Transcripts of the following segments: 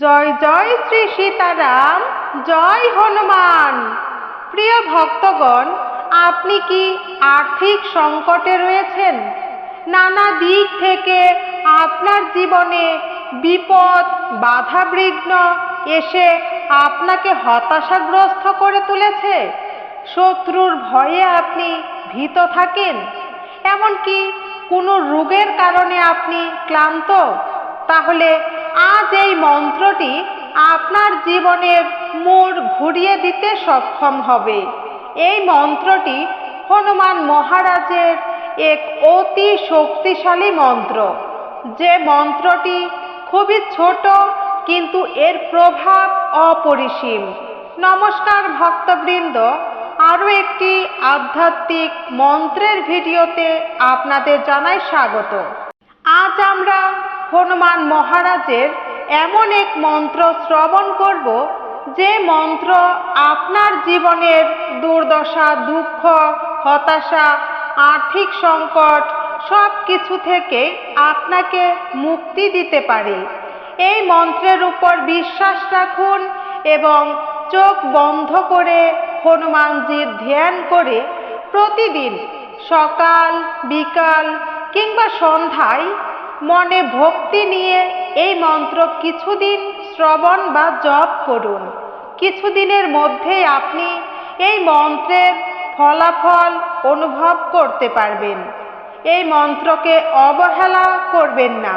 জয় জয় শ্রী সীতারাম, জয় হনুমান। প্রিয় ভক্তগণ, আপনি কি আর্থিক সংকটে রয়েছেন? নানা দিক থেকে আপনার জীবনে বিপদ, বাধাবিঘ্ন এসে আপনাকে হতাশাগ্রস্ত করে তুলেছে? শত্রুর ভয়ে আপনি ভীত থাকেন? এমনকি কোনো রোগের কারণে আপনি ক্লান্ত? তাহলে আজ এই মন্ত্রটি আপনার জীবনের মোড় ঘুরিয়ে দিতে সক্ষম হবে। এই মন্ত্রটি হনুমান মহারাজের এক অতি শক্তিশালী মন্ত্র। যে মন্ত্রটি খুবই ছোট, কিন্তু এর প্রভাব অপরিসীম। নমস্কার ভক্তবৃন্দ, আরও একটি আধ্যাত্মিক মন্ত্রের ভিডিওতে আপনাদের জানাই স্বাগত। আজ আমরা হনুমান মহারাজের এমন এক মন্ত্র শ্রবণ করব যে মন্ত্র আপনার জীবনের দুর্দশা, দুঃখ, হতাশা, আর্থিক সংকট সব কিছু থেকে আপনাকে মুক্তি দিতে পারে। এই মন্ত্রের উপর বিশ্বাস রাখুন এবং চোখ বন্ধ করে হনুমানজির ধ্যান করে প্রতিদিন সকাল, বিকাল কিংবা সন্ধ্যায় মনে ভক্তি নিয়ে এই মন্ত্র কিছুদিন শ্রবণ বা জপ করুন। কিছুদিনের মধ্যেই আপনি এই মন্ত্রের ফলাফল অনুভব করতে পারবেন। এই মন্ত্রকে অবহেলা করবেন না।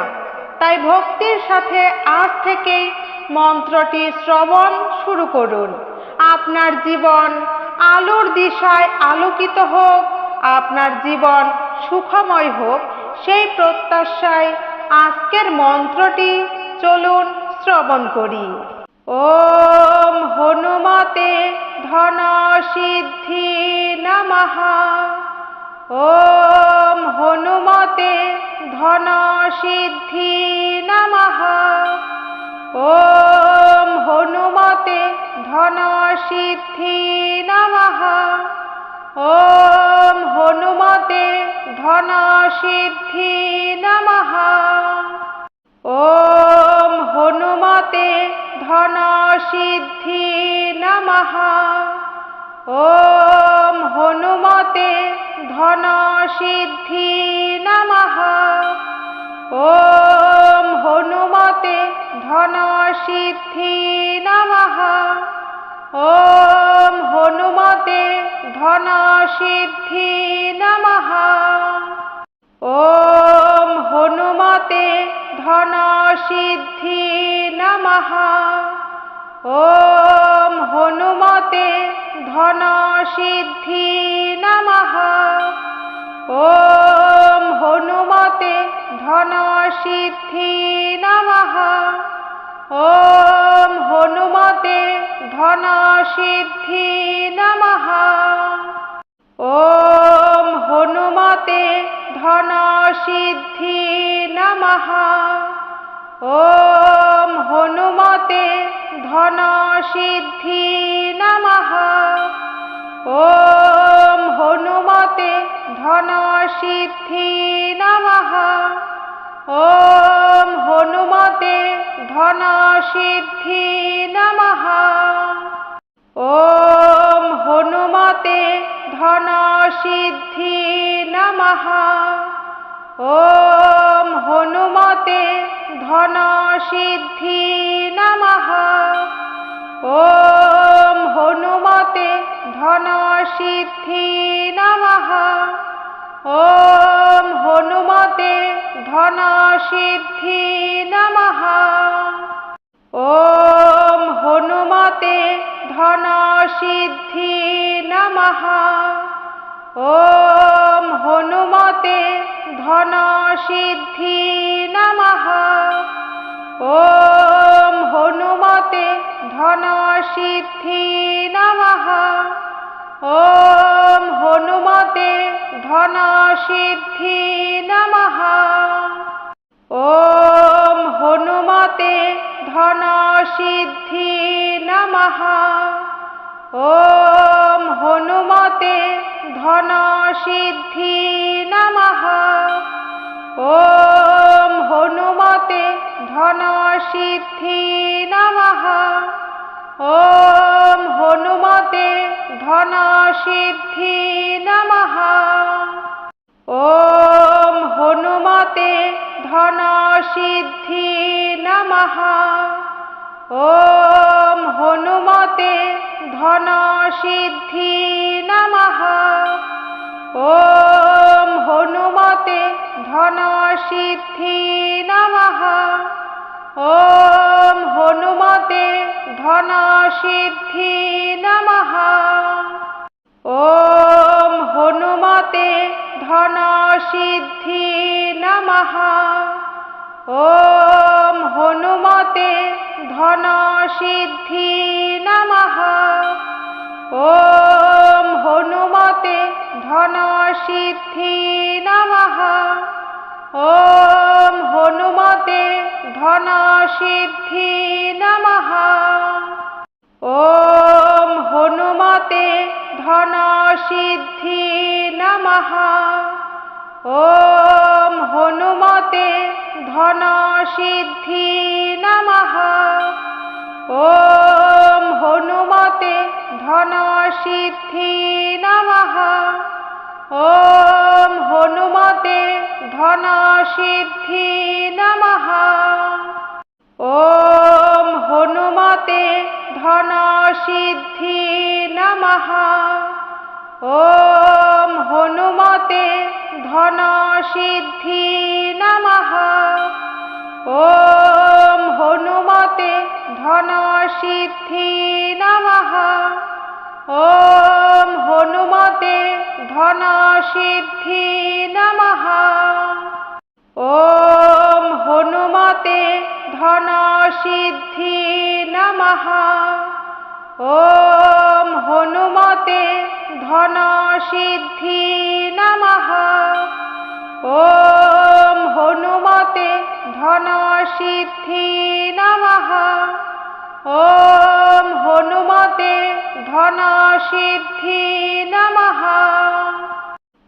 তাই ভক্তির সাথে আজ থেকেই মন্ত্রটি শ্রবণ শুরু করুন। আপনার জীবন আলোর দিশায় আলোকিত হোক, আপনার জীবন সুখময় হোক সেই প্রত্যাশায় আজকের মন্ত্রটি চলুন শ্রবণ করি। ওম হনুমতে ধন সিদ্ধি নমঃ। ওম হনুমতে ধন সিদ্ধি নমঃ। ওম হনুমতে ধন সিদ্ধি নমঃ। ওম ধন সিদ্ধি নমঃ। ওম হনুমতে ধন সিদ্ধি নমঃ। ওম হনুমতে ধন সিদ্ধি নমঃ। ওম হনুমতে ধন সিদ্ধি নমঃ। ॐ हनुमते धनसिद्धि नमः ॐ हनुमते धनसिद्धि नमः ॐ हनुमते धनसिद्धि नमः ॐ हनुमते धनसिद्धि नमः ॐ हनुमते धनसिद्धि नमः ॐ हनुमते धनसिद्धि नमः ॐ हनुमते धनसिद्धि नमः ॐ हनुमते धनसिद्धि नमः ॐ हनुमते ধনা সিদ্ধি নমঃ। ওম হনুমতে ধন সিদ্ধি নমঃ। ওম হনুমতে ধন সিদ্ধি নমঃ। ওম হনুমতে ধন সিদ্ধি নমঃ। ওম হনুমতে ধন সিদ্ধি নমঃ। ॐ हनुमते धनसिद्धि नमः ॐ हनुमते धनसिद्धि नमः ॐ हनुमते धनसिद्धि नमः ॐ हनुमते धनसिद्धि नमः ॐ हनुमते ধন সিদ্ধি নমঃ। ওম হনুমতে ধন সিদ্ধি নমঃ। ওম হনুমতে ধন সিদ্ধি নমঃ। ওম হনুমতে ধন সিদ্ধি নমঃ। ওম হনুমতে ধন সিদ্ধি নমঃ। নমহা ওম হনুমতে ধন সিদ্ধি নমহা ওম হনুমতে ধন সিদ্ধি নমহা ওম হনুমতে ধন সিদ্ধি নমহা ওম হনুমতে ধন সিদ্ধি নমহা ॐ हनुमते धनसिद्धि नमः ॐ हनुमते धनसिद्धि नमः ॐ हनुमते धनसिद्धि नमः ॐ हनुमते धनसिद्धि नमः ॐ ॐ हनुमते धनसिद्धि नमः ॐ हनुमते धनसिद्धि नमः ॐ हनुमते धनसिद्धि नमः ॐ हनुमते धनसिद्धि नमः ॐ हनुमते धनसिद्धि नमः ॐ हनुमते धनसिद्धि नमः ॐ हनुमते धनसिद्धि नमः ॐ हनुमते धनसिद्धि नमः ॐ हनुमते धनसिद्धि नमः ॐ हनुमते धनसिद्धि नमः ॐ हनुमते धनसिद्धि नमः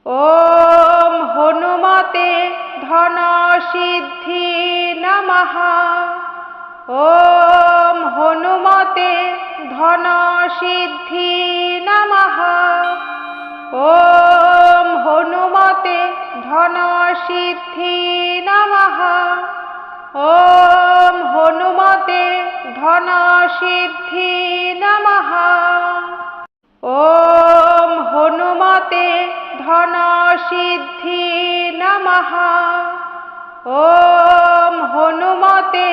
ॐ हनुमते धनसिद्धि नमः ॐ हनुमते धनसिद्धि नमः ॐ हनुमते धनसिद्धि नमः ॐ हनुमते धनसिद्धि नमः ॐ हनुमते धनसिद्धि नमः ॐ हनुमते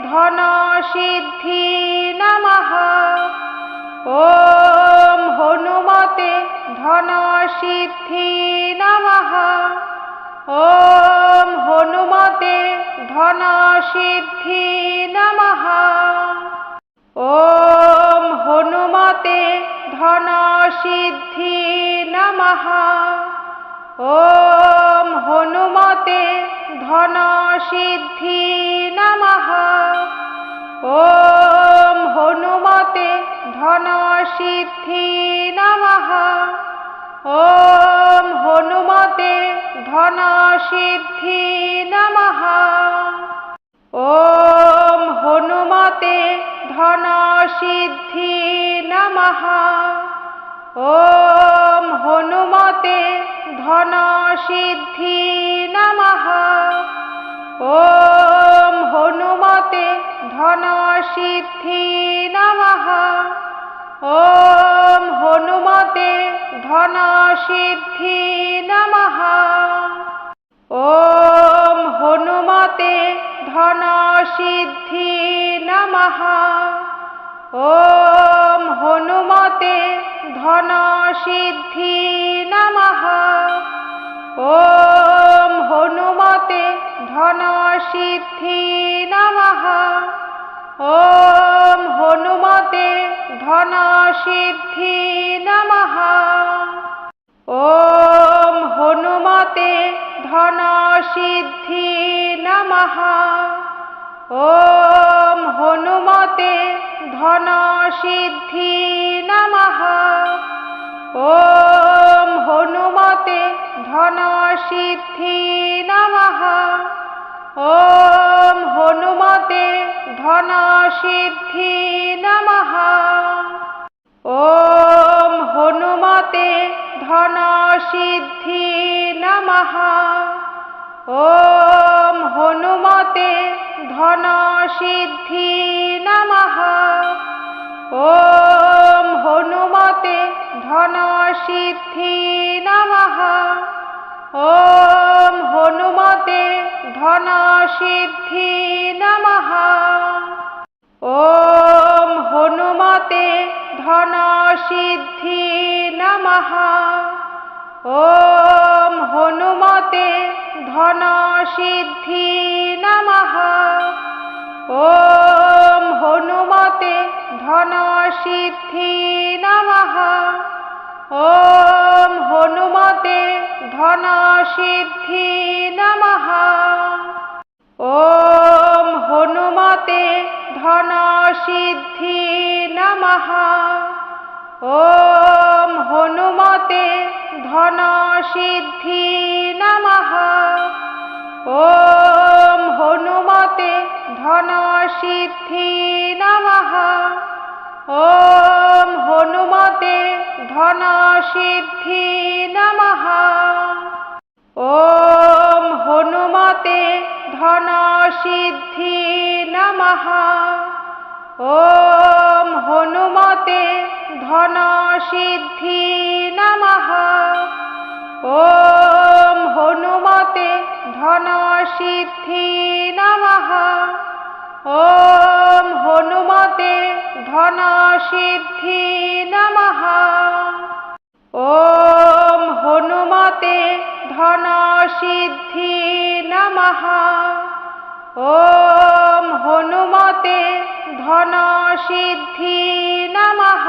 धनसिद्धि नमः ॐ हनुमते धनसिद्धि नमः ॐ हनुमते धनसिद्धि नमः ॐ हनुमते धनसिद्धि नमः ॐ हनुमते धनसिद्धि नमः ॐ हनुमते धनसिद्धि नमः ॐ हनुमते धनसिद्धि नमः ॐ हनुमते धनसिद्धि नमः ॐ हनुमते धनसिद्धि नमः ॐ हनुमते धनसिद्धि नमः ॐ हनुमते धनसिद्धि नमः ॐ हनुमते धनसिद्धि नमः ॐ हनुमते धनसिद्धि नमः ॐ हनुमते धनसिद्धि नमः ॐ हनुमते धनसिद्धि नमः ॐ हनुमते धनसिद्धि नमः ॐ ধন সিদ্ধি নমঃ। ওম হনুমতে ধন সিদ্ধি নমঃ। ওম হনুমতে ধন সিদ্ধি নমঃ। ওম হনুমতে ধন সিদ্ধি নমঃ। ॐ हनुमते धनसिद्धि नमः ॐ हनुमते धनसिद्धि नमः ॐ हनुमते धनसिद्धि नमः ॐ हनुमते धनसिद्धि नमः ॐ हनुमते ধন সিদ্ধি নম। ও হনুমতে ধন সিদ্ধি নম। ও হনুমতে ধন সিদ্ধি নম। ও হনুমতে ধন সিদ্ধি নমঃ। ॐ हनुमते धनसिद्धि नमः ॐ हनुमते धनसिद्धि नमः ॐ हनुमते धनसिद्धि नमः ॐ हनुमते धनसिद्धि नमः ॐ हनुमते धनसिद्धि नमः ॐ हनुमते धनसिद्धि नमः ॐ हनुमते धनसिद्धि नमः ॐ हनुमते धनसिद्धि नमः ঘন সিদ্ধি নমঃ।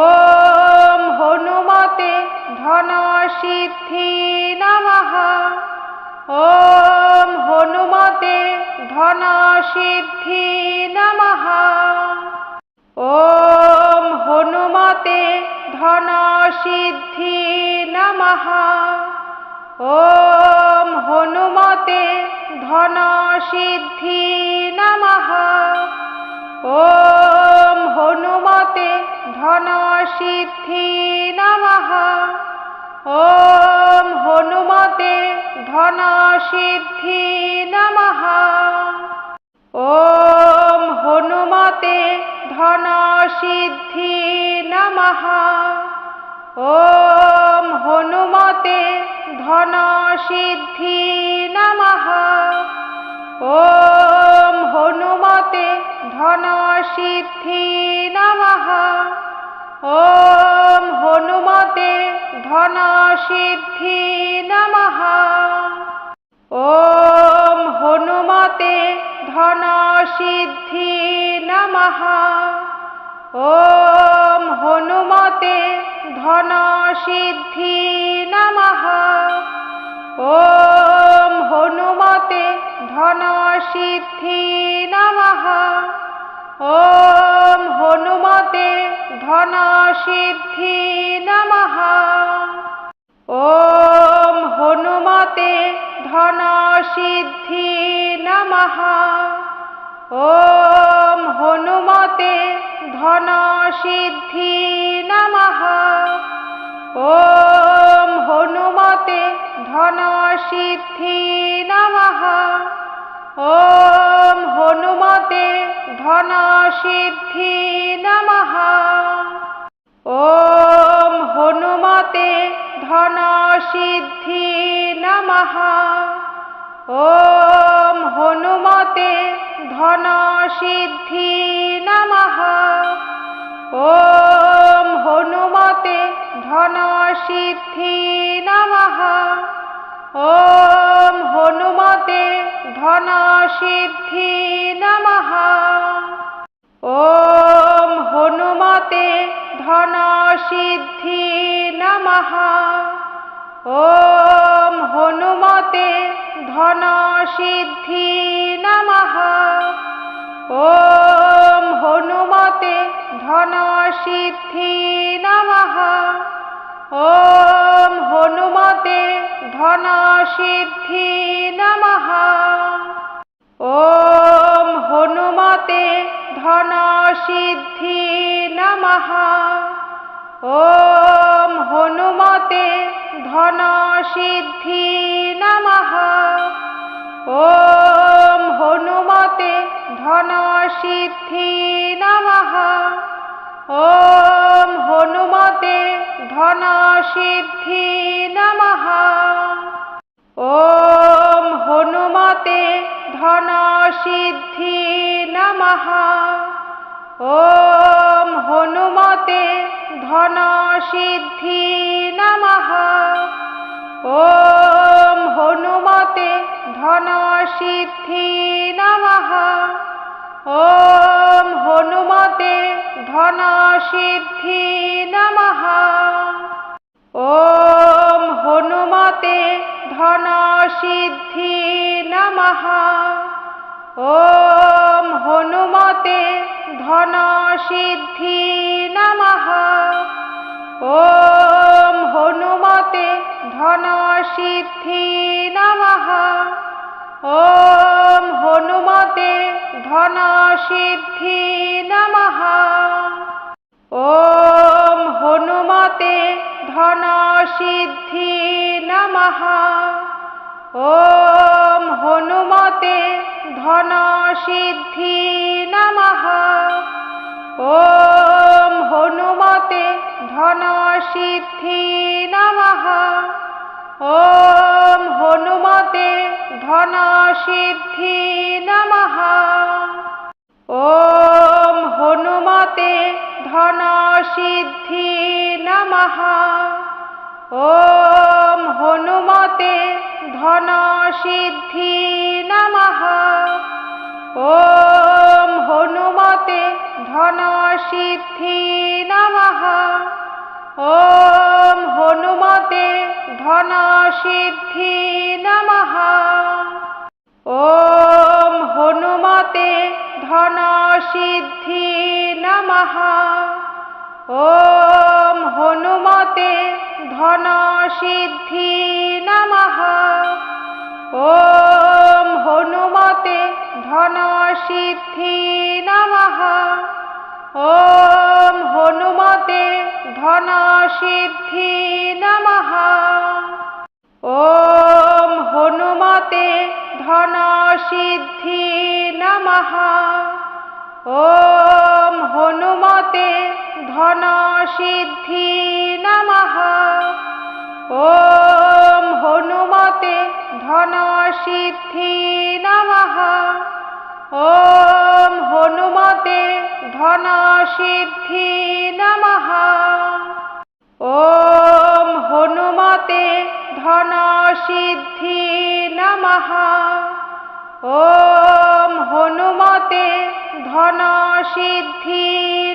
ওম হনুমতে ধন সিদ্ধি নমঃ। ওম হনুমতে ধন সিদ্ধি নমঃ। ওম হনুমতে ধন সিদ্ধি নমঃ। ॐ हनुमते धनसिद्धि नमः ॐ हनुमते धनसिद्धि नमः ॐ हनुमते धनसिद्धि नमः ॐ हनुमते धनसिद्धि नमः ॐ ধন সিদ্ধি নমঃ। ॐ হনুমতে ধন সিদ্ধি নমঃ। ॐ হনুমতে ধন সিদ্ধি নমঃ। ॐ হনুমতে ধন সিদ্ধি নমঃ। ॐ हनुमते धनसिद्धि नमः ॐ हनुमते धनसिद्धि नमः ॐ हनुमते धनसिद्धि नमः ॐ हनुमते धनसिद्धि नमः ॐ हनुमते धनसिद्धि नमः ॐ हनुमते धनसिद्धि नमः ॐ हनुमते धनसिद्धि नमः ॐ हनुमते धनसिद्धि नमः ॐ हनुमते ধন সিদ্ধি নমঃ। ॐ হনুমতে ধন সিদ্ধি নমঃ। ॐ হনুমতে ধন সিদ্ধি নমঃ। ॐ হনুমতে ধন সিদ্ধি নমঃ। ॐ हनुमते धनसिद्धि नमः ॐ हनुमते धनसिद्धि नमः ॐ हनुमते धनसिद्धि नमः ॐ हनुमते धनसिद्धि नमः ॐ হনুমতে ধন সিদ্ধি নমঃ। ও হনুমতে ধন সিদ্ধি নমঃ। ও হনুমতে ধন সিদ্ধি নমঃ। ও হনুমতে ধন সিদ্ধি নমঃ। ॐ हनुमते धनसिद्धि नमः ॐ हनुमते धनसिद्धि नमः ॐ हनुमते धनसिद्धि नमः ॐ हनुमते धनसिद्धि नमः ॐ हनुमते धनसिद्धि नमः ॐ हनुमते धनसिद्धि नमः ॐ हनुमते धनसिद्धि नमः ॐ हनुमते धनसिद्धि नमः ॐ ধন সিদ্ধি নমঃ। ॐ হনুমতে ধন সিদ্ধি নমঃ। ॐ হনুমতে ধন সিদ্ধি নমঃ। ॐ হনুমতে ধন সিদ্ধি নমঃ। ॐ ॐ हनुमते धनसिद्धि नमः ॐ हनुमते धनसिद्धि नमः ॐ हनुमते धनसिद्धि नमः ॐ हनुमते धनसिद्धि नमः ॐ সিদ্ধি নমঃ। ওম হনুমতে ধন সিদ্ধি নমঃ। ওম হনুমতে ধন সিদ্ধি নমঃ। ওম হনুমতে ধন সিদ্ধি নমঃ। ওম হনুমতে ধন সিদ্ধি নমঃ। ॐ हनुमते धनसिद्धि नमः ॐ हनुमते धनसिद्धि नमः ॐ हनुमते धनसिद्धि नमः ॐ हनुमते धनसिद्धि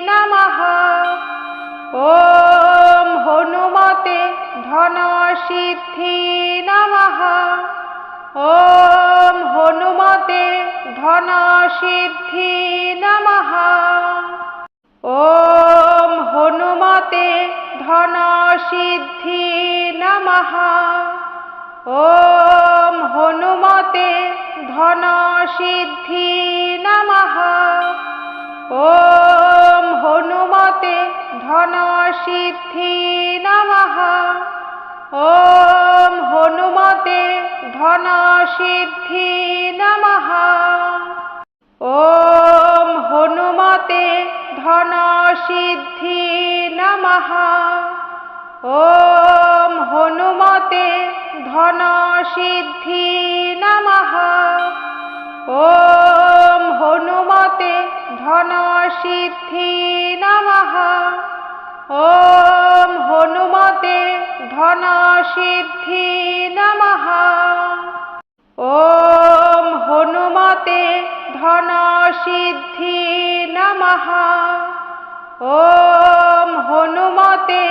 नमः ॐ हनुमते धनसिद्धि नमः ॐ हनुमते धनसिद्धि नमः ॐ हनुमते धनसिद्धि नमः ॐ हनुमते धनसिद्धि नमः ॐ हनुमते সিদ্ধি নমঃ ওম হনুমতে ধন সিদ্ধি নমঃ ওম হনুমতে ধন সিদ্ধি নমঃ ওম হনুমতে ধন সিদ্ধি নমঃ ওম হনুমতে ধন সিদ্ধি নমঃ ॐ हनुमते धनसिद्धि नमः ॐ हनुमते धनसिद्धि नमः ॐ हनुमते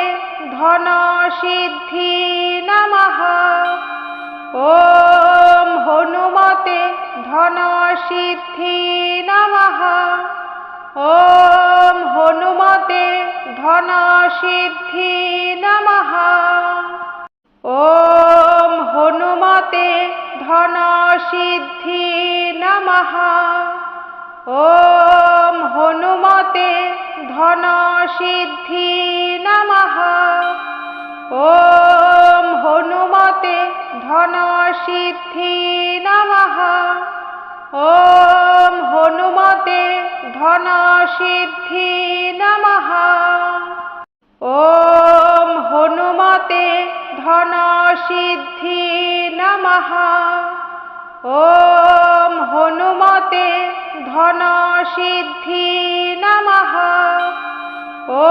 धनसिद्धि नमः ॐ हनुमते धनसिद्धि नमः ॐ हनुमते धनसिद्धि नमः ॐ हनुमते धनसिद्धि नमः ॐ हनुमते धनसिद्धि नमः ॐ हनुमते धनसिद्धि नमः ॐ ধনসিদ্ধি নম। ও হনুমতে ধনসিদ্ধি নম। ও হনুমতে ধনসিদ্ধি নম। ও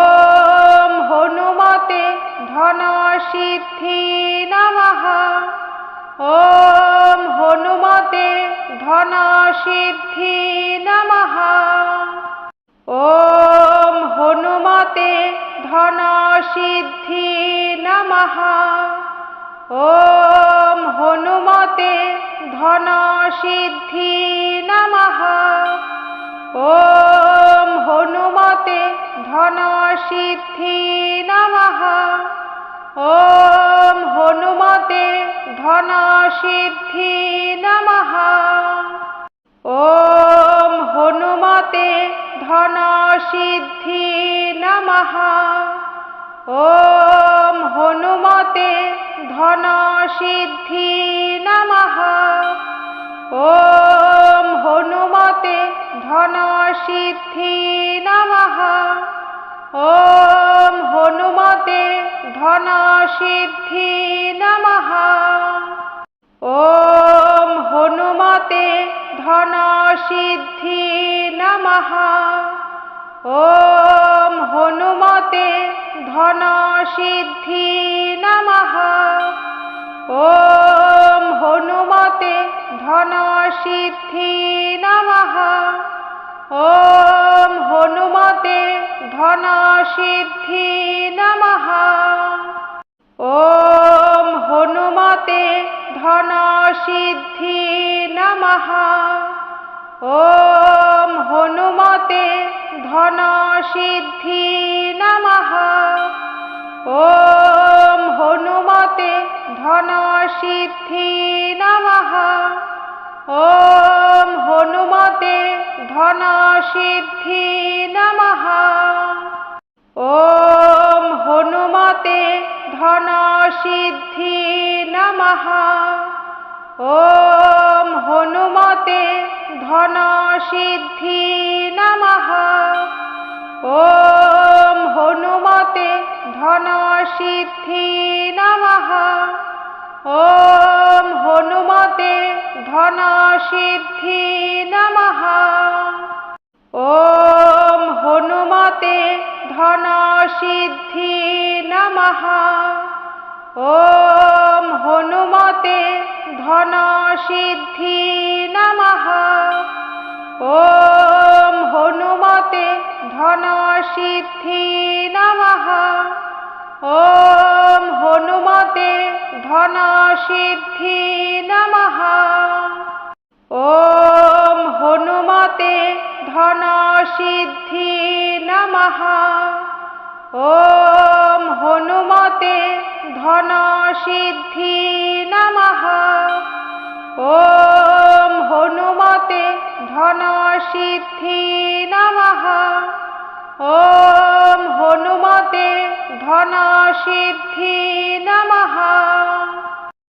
হনুমতে ধনসিদ্ধি নম। ॐ हनुमते धनसिद्धि नमः ॐ हनुमते धनसिद्धि नमः ॐ हनुमते धनसिद्धि नमः ॐ हनुमते धनसिद्धि नमः ॐ हनुमते धनसिद्धि नमः ॐ हनुमते धनसिद्धि नमः ॐ हनुमते धनसिद्धि नमः ॐ हनुमते धनसिद्धि नमः ॐ हनुमते धनसिद्धि नमः ॐ हनुमते धनसिद्धि नमः ॐ हनुमते धनसिद्धि नमः ॐ हनुमते धनसिद्धि नमः ॐ हनुमते धनसिद्धि नमः ॐ हनुमते धनसिद्धि नमः ॐ हनुमते धनसिद्धि नमः ॐ हनुमते धनसिद्धि नमः ॐ हनुमते ধন সিদ্ধি নমঃ। ওম হনুমতে ধন সিদ্ধি নমঃ। ওম হনুমতে ধন সিদ্ধি নমঃ। ওম হনুমতে ধন সিদ্ধি নমঃ। ॐ हनुमते धनसिद्धि नमः ॐ हनुमते धनसिद्धि नमः ॐ हनुमते धनसिद्धि नमः ॐ हनुमते धनसिद्धि नमः ॐ हनुमते धनसिद्धि नमः ॐ हनुमते धनसिद्धि नमः ॐ हनुमते धनसिद्धि नमः ॐ हनुमते धनसिद्धि नमः ॐ हनुमते धनसिद्धि नमः